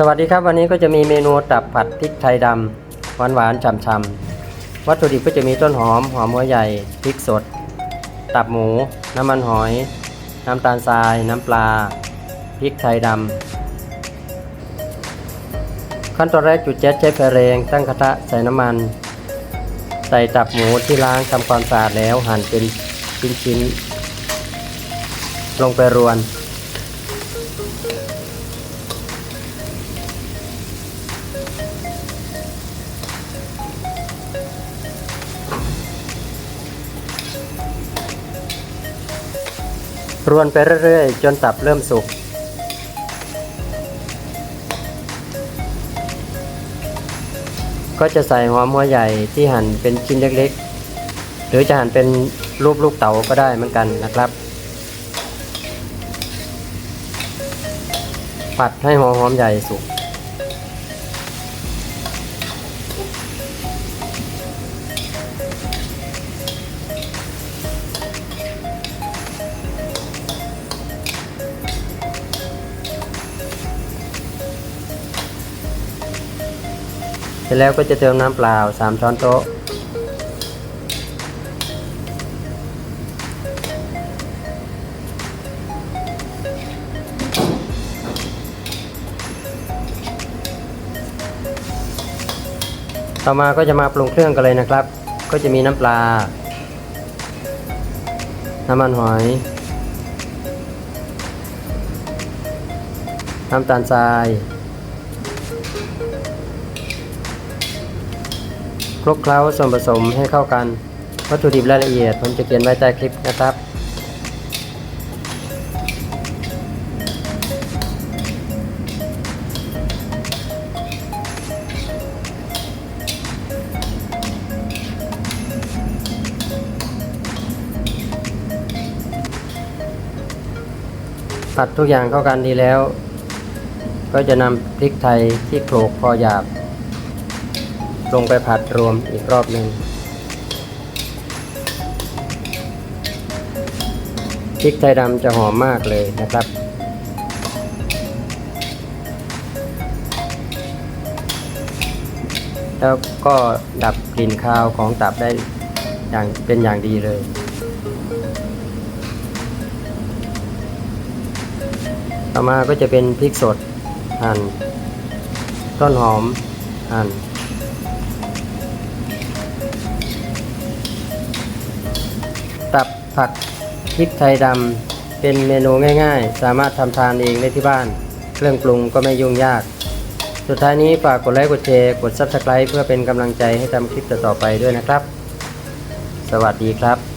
สวัสดีครับวันนี้ก็จะมีเมนูตับผัดพริกไทยดำหวานหวานๆฉ่ำๆวัตถุดิบก็จะมีต้นหอมหอมหัวใหญ่พริกสด ตับหมู น้ำมันหอย น้ำตาลทราย น้ำปลาพริกไทยดำขั้นตอนแรกจุดแก๊สใช้ไฟแรงตั้งกระทะใส่น้ำมัน ใส่ตับหมูที่ล้างทำความสะอาดแล้วหั่นเป็นชิ้นๆลงไปรวน รวนไปเรื่อยๆ จนตับเริ่มสุก ก็จะใส่หอมหัวใหญ่ที่หั่นเป็นชิ้นเล็กๆ หรือจะหั่นเป็นรูปลูกเต๋าก็ได้เหมือนกันนะครับ ผัดให้หอมหอมใหญ่สุก เสร็จแล้วก็จะเติมน้ำเปล่า 3 ช้อนโต๊ะ ต่อมาก็จะมาปรุงเครื่องกันเลยนะครับ ก็จะมีน้ำปลา น้ำมันหอย น้ำตาลทราย คลุกเคล้าส่วนผสมให้เข้ากัน วัตถุดิบรายละเอียด ผมจะเขียนไว้ใต้คลิปนะครับ ผัดทุกอย่างเข้ากันดีแล้ว ก็จะนำพริกไทยที่โขลกพอหยาบ ลงไปผัดรวมอีกรอบหนึ่งพริกไทยดำจะหอมมากเลยนะครับ แล้วก็ดับกลิ่นคาวของตับได้อย่างเป็นอย่างดีเลยต่อมาก็จะเป็นพริกสดหั่นต้นหอมหั่น ผัดพริกไทยดำเป็นเมนูง่ายๆ สามารถทำทานเองได้ที่บ้าน เครื่องปรุงก็ไม่ยุ่งยาก สุดท้ายนี้ฝากกดไลค์กดแชร์กด Subscribe เพื่อเป็นกำลังใจให้ทำคลิปต่อๆไปด้วยนะครับ สวัสดีครับ